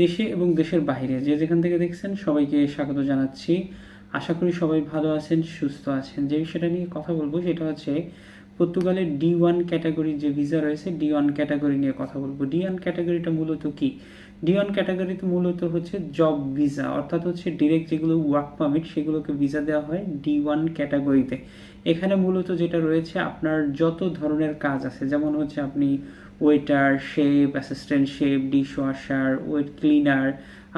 দেশে এবং দেশের বাইরে। যে যেখান থেকে দেখছেন, সবাইকে স্বাগত জানাচ্ছি। আশা করি সবাই ভালো আছেন, সুস্থ আছেন। যে বিষয়টা নিয়ে কথা বলব, সেটা হচ্ছে পর্তুগালের ডি ওয়ান ক্যাটাগরি যে ভিসা রয়েছে, ডি ওয়ান ক্যাটাগরি নিয়ে কথা বলব। ডি ওয়ান ক্যাটাগরিটা মূলত কি? ডি ওয়ান ক্যাটাগরিতে মূলত হচ্ছে জব ভিসা, অর্থাৎ হচ্ছে ডিরেক্ট যেগুলো ওয়ার্ক পারমিট সেগুলোকে ভিসা দেওয়া হয় ডি ওয়ান ক্যাটাগরিতে। এখানে মূলত যেটা রয়েছে, আপনার যত ধরনের কাজ আছে, যেমন হচ্ছে আপনি waiter chef assistant chef dish washer wet cleaner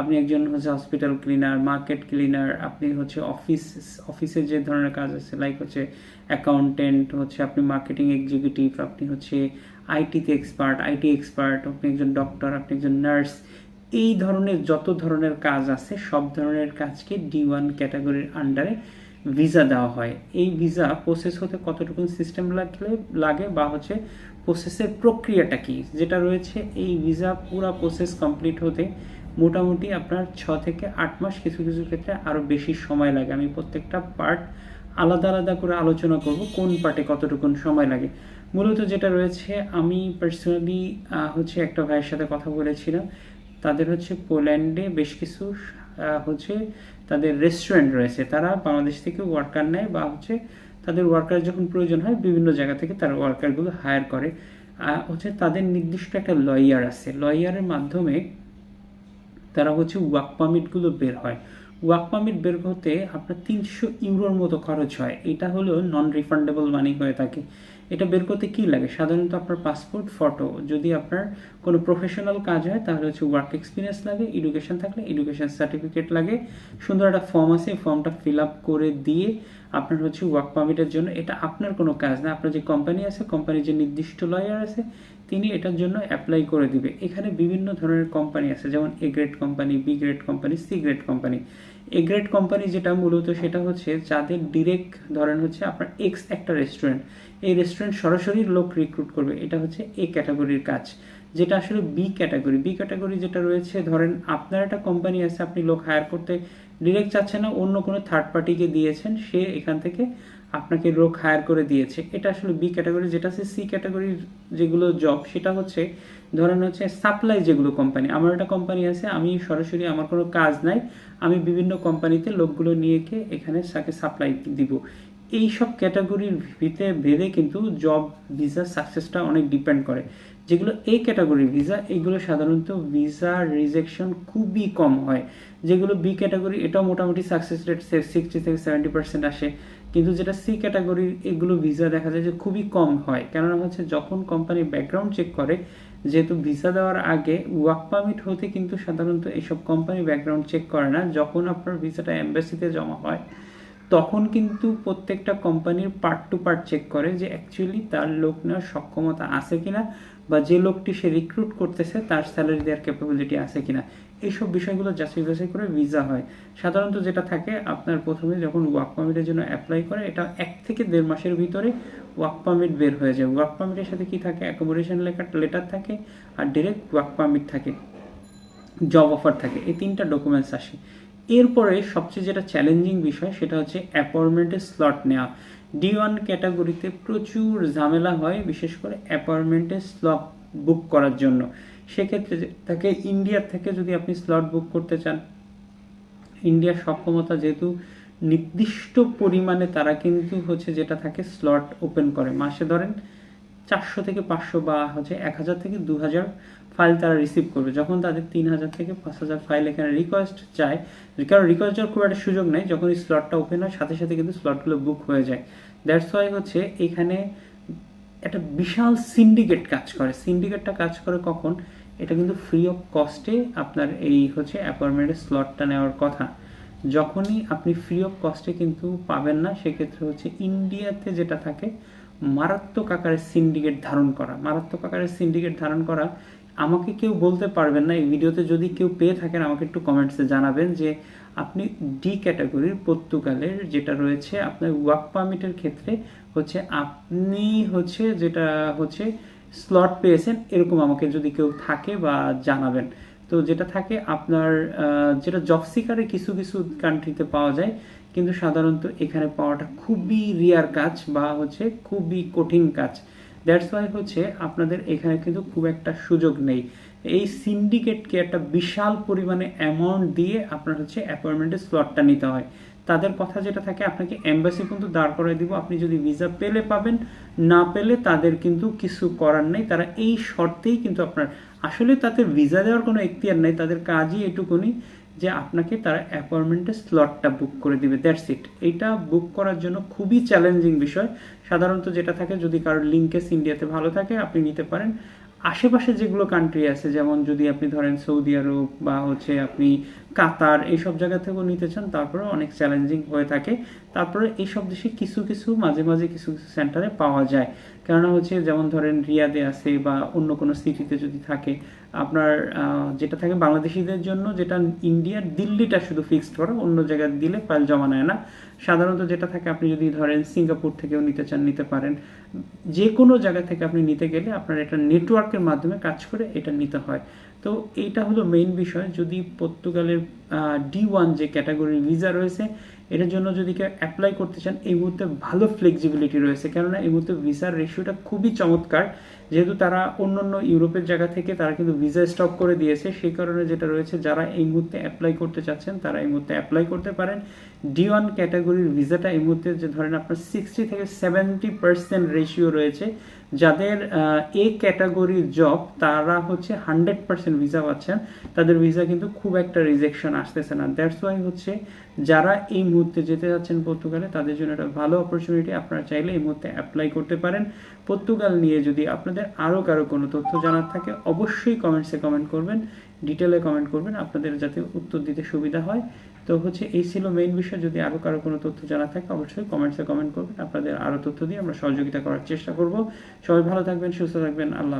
আপনি একজন হচ্ছে হসপিটাল ক্লিনার মার্কেট ক্লিনার আপনি হচ্ছে অফিস অফিসে যে ধরনের কাজ আছে লাইক হচ্ছে অ্যাকাউন্টেন্ট হচ্ছে আপনি মার্কেটিং এক্সিকিউটিভ আপনি হচ্ছে আইটিতে এক্সপার্ট আইটি এক্সপার্ট আপনি একজন ডক্টর আপনি একজন নার্স এই ধরনের যত ধরনের কাজ আছে, সব ধরনের কাজকে ডি ওয়ান ক্যাটাগরির আন্ডারে ভিসা দেওয়া হয়। এই ভিসা প্রসেস হতে কতটুকু সিস্টেম লাগলে, লাগে বা হচ্ছে প্রসেসের প্রক্রিয়াটা কি? যেটা রয়েছে, এই ভিসা পুরা প্রসেস কমপ্লিট হতে মোটামুটি আপনার ছ থেকে আট মাস কিছু কিছু ক্ষেত্রে আরও বেশি সময় লাগে। আমি প্রত্যেকটা পার্ট আলাদা আলাদা করে আলোচনা করব কোন পার্টে কতটুকুন সময় লাগে। মূলত যেটা রয়েছে, আমি পার্সোনালি হচ্ছে একটা ভাইয়ের সাথে কথা বলেছিলাম। তাদের হচ্ছে পোল্যান্ডে বেশ কিছু হচ্ছে তাদের রেস্টুরেন্ট রয়েছে। তারা বাংলাদেশ থেকে ওয়ার্কার নেয় বা হচ্ছে তাদের ওয়ার্কার যখন প্রয়োজন হয়, বিভিন্ন জায়গা থেকে তারা ওয়ার্কারগুলো হায়ার করে। হচ্ছে তাদের নির্দিষ্ট একটা লয়ার আছে। লয়ারের মাধ্যমে তারা হচ্ছে ওয়ার্ক পারমিটগুলো বের হয়। ওয়ার্ক পারমিট বের হতে আপনার তিনশো ইউরোর মতো খরচ হয়। এটা হলো নন রিফান্ডেবল মানি হয়ে থাকে। এটা বের করতে কি লাগে? সাধারণত আপনার পাসপোর্ট ফটো যদি আপনার কোনো প্রফেশনাল কাজ হয়, তাহলে হচ্ছে ওয়ার্ক এক্সপিরিয়েন্স লাগে এডুকেশন থাকলে এডুকেশন সার্টিফিকেট লাগে। সুন্দর একটা ফর্ম আছে ফর্মটা ফিল আপ করে দিয়ে আপনার হচ্ছে ওয়ার্ক পারমিটের জন্য। এটা আপনার কোনো কাজ না, আপনার যে কোম্পানি আছে কোম্পানির যে নির্দিষ্ট লয়ার আছে তিনি এটার জন্য অ্যাপ্লাই করে দিবে। এখানে বিভিন্ন ধরনের কোম্পানি আছে, যেমন A grade company B grade company C grade company A grade company যেটা মূলত সেটা হচ্ছে যাদের ডিরেক্ট ধরেন হচ্ছে আপনার এক্স একটা রেস্টুরেন্ট এই রেস্টুরেন্ট সরাসরি লোক রিক্রুট করবে, এটা হচ্ছে এ ক্যাটাগরির কাজ। যেটা আসলে বি ক্যাটাগরি বি ক্যাটাগরি যেটা রয়েছে, ধরেন আপনার একটা কোম্পানি আছে, আপনি লোক হায়ার করতে ডিরেক্ট চাচ্ছেন না, অন্য কোনো থার্ড পার্টিকে দিয়েছেন, সে এখান থেকে আপনাকে লোক হায়ার করে দিয়েছে। এটা আসলে বি ক্যাটাগরি যেটা আছে সি ক্যাটাগরির যেগুলো জব সেটা হচ্ছে, ধরেন হচ্ছে সাপ্লাই যেগুলো কোম্পানি আমার একটা কোম্পানি আছে, আমি সরাসরি আমার কোনো কাজ নাই, আমি বিভিন্ন কোম্পানিতে লোকগুলো নিয়ে এখানে তাকে সাপ্লাই দিব। এই সব ক্যাটাগরির ভিতরে ভেদে কিন্তু জব ভিসা সাকসেসটা অনেক ডিপেন্ড করে। যেগুলো এই ক্যাটাগরির ভিসা এগুলো সাধারণত ভিসা রিজেকশন খুবই কম হয়। যেগুলো বি ক্যাটাগরি এটাও মোটামুটি সাকসেস রেট সিক্সটি থেকে সেভেন্টি পার্সেন্ট আসে। কিন্তু যেটা সি ক্যাটাগরির এগুলো ভিসা দেখা যায় যে খুবই কম হয়। কেননা হচ্ছে যখন কোম্পানি ব্যাকগ্রাউন্ড চেক করে, যেহেতু ভিসা দেওয়ার আগে ওয়ার্ক পারমিট হতে কিন্তু সাধারণত এইসব কোম্পানি ব্যাকগ্রাউন্ড চেক করে না। যখন আপনার ভিসাটা এম্বাসিতে জমা হয় তখন কিন্তু প্রত্যেকটা কোম্পানির পার্ট টু পার্ট চেক করে যে অ্যাকচুয়ালি তার লোক নেওয়ার সক্ষমতা আছে কিনা বা যে লোকটি সে রিক্রুট করতেছে তার স্যালারি দেওয়ার ক্যাপাবিলিটি আছে কিনা। এইসব বিষয়গুলো যাচাই বাছাই করে ভিসা হয়। সাধারণত যেটা থাকে, আপনার প্রথমে যখন ওয়ার্ক পারমিটের জন্য অ্যাপ্লাই করে, এটা এক থেকে দেড় মাসের ভিতরে ওয়ার্ক পারমিট বের হয়ে যায়। ওয়ার্ক পারমিটের সাথে কি থাকে? অ্যাকোমোডেশন লেটার থাকে আর ডিরেক্ট ওয়ার্ক পারমিট থাকে। জব অফার থাকে। এই তিনটা ডকুমেন্টস আসে। এরপরে সবচেয়ে যেটা চ্যালেঞ্জিং বিষয় সেটা হচ্ছে অ্যাপয়েন্টমেন্টের স্লট নেওয়া। ডি ওয়ান ক্যাটাগরিতে প্রচুর ঝামেলা হয়, বিশেষ করে অ্যাপয়েন্টমেন্টের স্লট বুক করার জন্য। সেক্ষেত্রে তাকে ইন্ডিয়ার থেকে যদি আপনি স্লট বুক করতে চান ইন্ডিয়ার সক্ষমতা যেহেতু নির্দিষ্ট পরিমাণে তারা কিন্তু হচ্ছে যেটা থাকে স্লট ওপেন করে। মাসে ধরেন চারশো থেকে পাঁচশো বা হচ্ছে এক হাজার থেকে দু হাজার ফাইল তারা রিসিভ করবে। যখন তাদের তিন হাজার থেকে পাঁচ হাজার ফাইল এখানে রিকোয়েস্ট চায়, কারণ রিকোয়েস্ট যাওয়ার খুব একটা সুযোগ নেই, যখন স্লটটা ওপেন হয়, সাথে সাথে কিন্তু স্লটগুলো বুক হয়ে যায়। দ্যাটস ওয়াই হচ্ছে এখানে একটা বিশাল সিন্ডিকেট কাজ করে। সিন্ডিকেটটা কাজ করে কখন? এটা কিন্তু ফ্রি অফ কস্টে আপনার এই হচ্ছে অ্যাপয়েন্টমেন্টের স্লটটা নেওয়ার কথা। যখনই আপনি ফ্রি অফ কস্টে কিন্তু পাবেন না, সেক্ষেত্রে হচ্ছে ইন্ডিয়াতে যেটা থাকে মারাত্মক আকারের সিন্ডিকেট ধারণ করা, মারাত্মক আকারের সিন্ডিকেট ধারণ করা, আমাকে কেউ বলতে পারবেন না। এই ভিডিওতে যদি কেউ পেয়ে থাকেন, আমাকে একটু কমেন্টসে জানাবেন যে আপনি ডি ক্যাটাগরির পর্তুগালের যেটা রয়েছে, আপনার ওয়ার্ক পারমিটের ক্ষেত্রে হচ্ছে আপনি হচ্ছে যেটা হচ্ছে স্লট পেয়েছেন, এরকম আমাকে যদি কেউ থাকে বা জানাবেন। তো যেটা থাকে আপনার যেটা জব সিকারে কিছু কিছু কান্ট্রিতে পাওয়া যায়, কিন্তু সাধারণত এখানে পাওয়াটা খুবই রিয়ার কাজ বা হচ্ছে খুবই কঠিন কাজ। দ্যাটস ওয়াই হচ্ছে আপনাদের এখানে কিন্তু খুব একটা সুযোগ নেই। এই সিন্ডিকেটকে একটা বিশাল পরিমাণে অ্যামাউন্ট দিয়ে আপনার হচ্ছে অ্যাপয়েন্টমেন্টের স্লটটা নিতে হয়। তাদের কথা যেটা থাকে, আপনাকে এম্বাসি কিন্তু দাঁড় করাই দিব। আপনি যদি ভিসা পেলে পাবেন, না পেলে তাদের কিন্তু কিছু করার নেই। তারা এই শর্তেই কিন্তু আপনার, আসলে তাদের ভিসা দেওয়ার কোনো এখতিয়ার নেই। তাদের কাজই এটুকুনি যে আপনাকে তারা অ্যাপয়েন্টমেন্টের স্লটটা বুক করে দিবে। দ্যাটস ইট এইটা বুক করার জন্য খুবই চ্যালেঞ্জিং বিষয়। সাধারণত যেটা থাকে, যদি কারোর লিঙ্কেস ইন্ডিয়াতে ভালো থাকে, আপনি নিতে পারেন। আশেপাশে যেগুলো কান্ট্রি আছে, যেমন যদি আপনি ধরেন সৌদি আরব বা হচ্ছে আপনি কাতার, এইসব জায়গা থেকেও নিতে চান তারপরে অনেক চ্যালেঞ্জিং হয়ে থাকে। তারপরে এইসব দেশে কিছু কিছু, মাঝে মাঝে কিছু কিছু সেন্টারে পাওয়া যায়। কেননা হচ্ছে যেমন ধরেন রিয়াদে আছে বা অন্য কোনো সিটিতে যদি থাকে আপনার যেটা থাকে বাংলাদেশিদের জন্য যেটা ইন্ডিয়ার দিল্লিটা শুধু ফিক্সড করা অন্য জায়গায় দিলে ফাইল জমা নেয় না। সাধারণত যেটা থাকে, আপনি যদি ধরেন সিঙ্গাপুর থেকেও নিতে চান, নিতে পারেন। যে কোনো জায়গা থেকে আপনি নিতে গেলে আপনার এটা নেটওয়ার্কের মাধ্যমে কাজ করে এটা নিতে হয়। তো এইটা হলো মেইন বিষয়। যদি পর্তুগালের ডি ওয়ান যে ক্যাটাগরির ভিসা রয়েছে, এটার জন্য যদি কেউ অ্যাপ্লাই করতে চান, এই মুহূর্তে ভালো ফ্লেক্সিবিলিটি রয়েছে। কেননা এই মুহূর্তে ভিসার রেশিওটা খুবই চমৎকার। যেহেতু তারা অন্য অন্য ইউরোপের জায়গা থেকে তারা কিন্তু ভিসা স্টপ করে দিয়েছে, সেই কারণে যেটা রয়েছে, যারা এই মুহূর্তে অ্যাপ্লাই করতে চাচ্ছেন, তারা এই মুহূর্তে অ্যাপ্লাই করতে পারেন। ডি ওয়ান ক্যাটাগরির ভিসাটা এই মুহূর্তে যে ধরেন আপনার সিক্সটি থেকে সেভেন্টি পার্সেন্ট রেশিও রয়েছে, যাদের এ ক্যাটাগরির জব তারা হচ্ছে হান্ড্রেড পার্সেন্ট ভিসা পাচ্ছেন, তাদের ভিসা কিন্তু খুব একটা রিজেকশন আসতেছে না। দ্যাটস ওয়াই হচ্ছে যারা এই মুহূর্তে যেতে যাচ্ছেন পর্তুগালে, তাদের জন্য একটা ভালো অপরচুনিটি আপনারা চাইলে এই মুহূর্তে অ্যাপ্লাই করতে পারেন। পর্তুগাল নিয়ে যদি আপনাদের আরও কারও কোনো তথ্য জানার থাকে, অবশ্যই কমেন্টসে কমেন্ট করবেন ডিটেলে কমেন্ট করবেন, আপনাদের যাতে উত্তর দিতে সুবিধা হয়। তো হচ্ছে এই ছিল মেইন বিষয়, যদি আরও কারও কোনো তথ্য জানা থাকে, অবশ্যই কমেন্টসে কমেন্ট করবেন, আপনাদের আরও তথ্য দিয়ে আমরা সহযোগিতা করার চেষ্টা করব। সবাই ভালো থাকবেন, সুস্থ থাকবেন, আল্লাহ